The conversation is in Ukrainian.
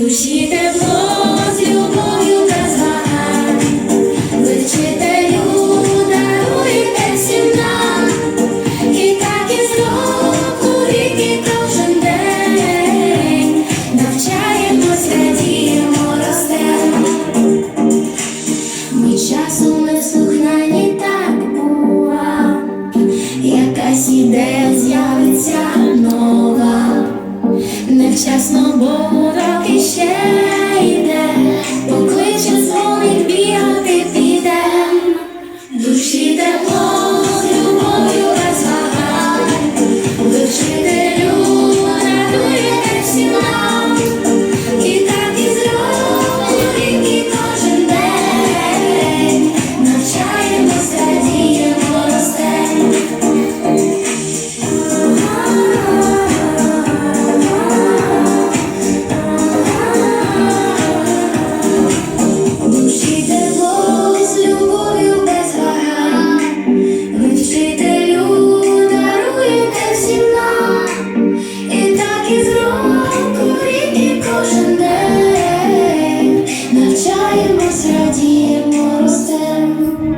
Душі тепло з любов'ю без вагань, ви вчителю даруєте всім нам, і так і зроку рік і кожен день навчаємося, діємо, ростемо. Ми часом не слухнані так бува, якась ідея з'явиться. кожен день навчаємось, радіємо, ростемо.